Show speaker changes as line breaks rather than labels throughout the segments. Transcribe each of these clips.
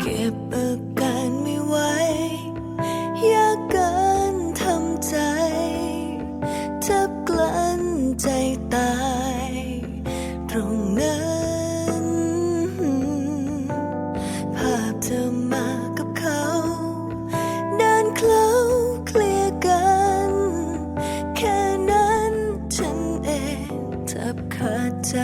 เก็บอาการไม่ไวยากเนทำใจแทบกลั้นใจตาย ตรงนั้น ภาพเธอมากับเขาเดินเคล้เคลียกัน แค่นั้นฉันเองแทบขาดใจ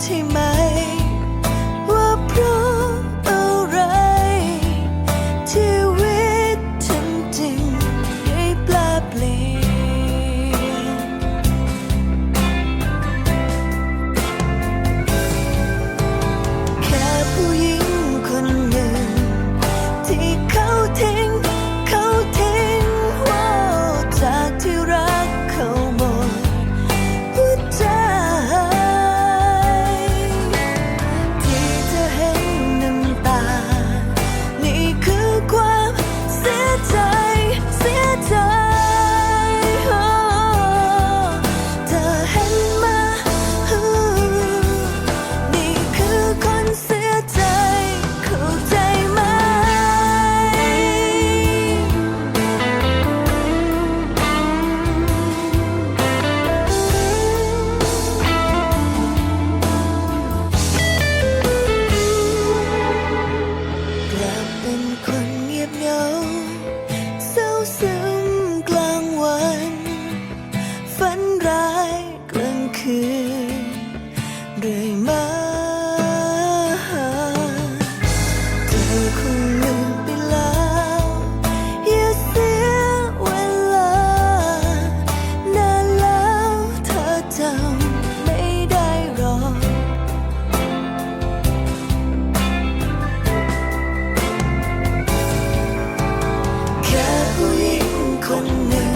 请慢 คงลืมไปแล้วอย่าเสียเวลานานแล้วเธอจำไม่ได้รอแค่ผู้หญิงคนหนึ่ง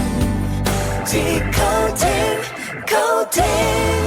ที่เขาทิ้งเขาทิ้ง